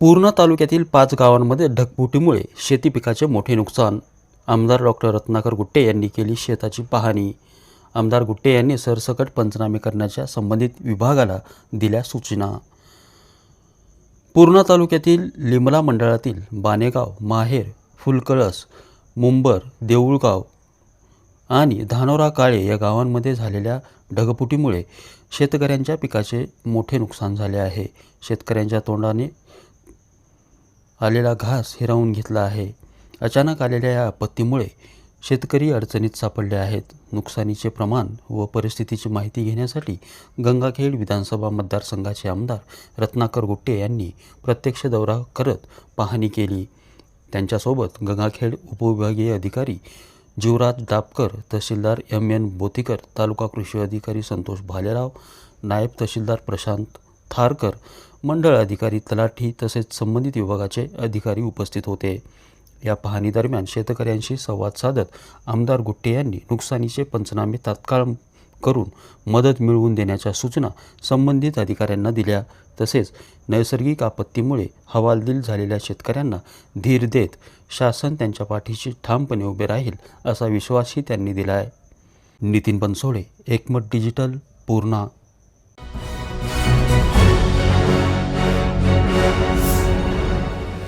पूर्णा तालुक्यातील पाच गावांमध्ये ढगफुटीमुळे शेती पिकाचे मोठे नुकसान. आमदार डॉक्टर रत्नाकर गुट्टे यांनी केली शेताची पाहणी. आमदार गुट्टे यांनी सरसकट पंचनामे करण्याच्या संबंधित विभागाला दिल्या सूचना. पूर्णा तालुक्यातील लिमला मंडळातील बानेगाव माहेर फुलकळस मुंबर देऊळगाव आणि धानोरा काळे या गावांमध्ये झालेल्या ढगफुटीमुळे शेतकऱ्यांच्या पिकाचे मोठे नुकसान झाले आहे. शेतकऱ्यांच्या तोंडाने आलेला घास हिरावून घेतला आहे. अचानक आलेल्या या आपत्तीमुळे शेतकरी अडचणीत सापडले आहेत. नुकसानीचे प्रमाण व परिस्थितीची माहिती घेण्यासाठी गंगाखेड विधानसभा मतदारसंघाचे आमदार रत्नाकर गुट्टे यांनी प्रत्यक्ष दौरा करत पाहणी केली. त्यांच्यासोबत गंगाखेड उपविभागीय अधिकारी जीवराज दापकर तहसीलदार एम एन बोतीकर तालुका कृषी अधिकारी संतोष भालेराव नायब तहसीलदार प्रशांत थारकर मंडळ अधिकारी तलाठी तसेच संबंधित विभागाचे अधिकारी उपस्थित होते. या पाहणीदरम्यान शेतकऱ्यांशी संवाद साधत आमदार गुट्टे यांनी नुकसानीचे पंचनामे तात्काळ करून मदत मिळवून देण्याच्या सूचना संबंधित अधिकाऱ्यांना दिल्या. तसेच नैसर्गिक आपत्तीमुळे हवालदिल झालेल्या शेतकऱ्यांना धीर देत शासन त्यांच्या पाठीशी ठामपणे उभे राहील असा विश्वासही त्यांनी दिला आहे Nitin Bansode Ekmat digital Purna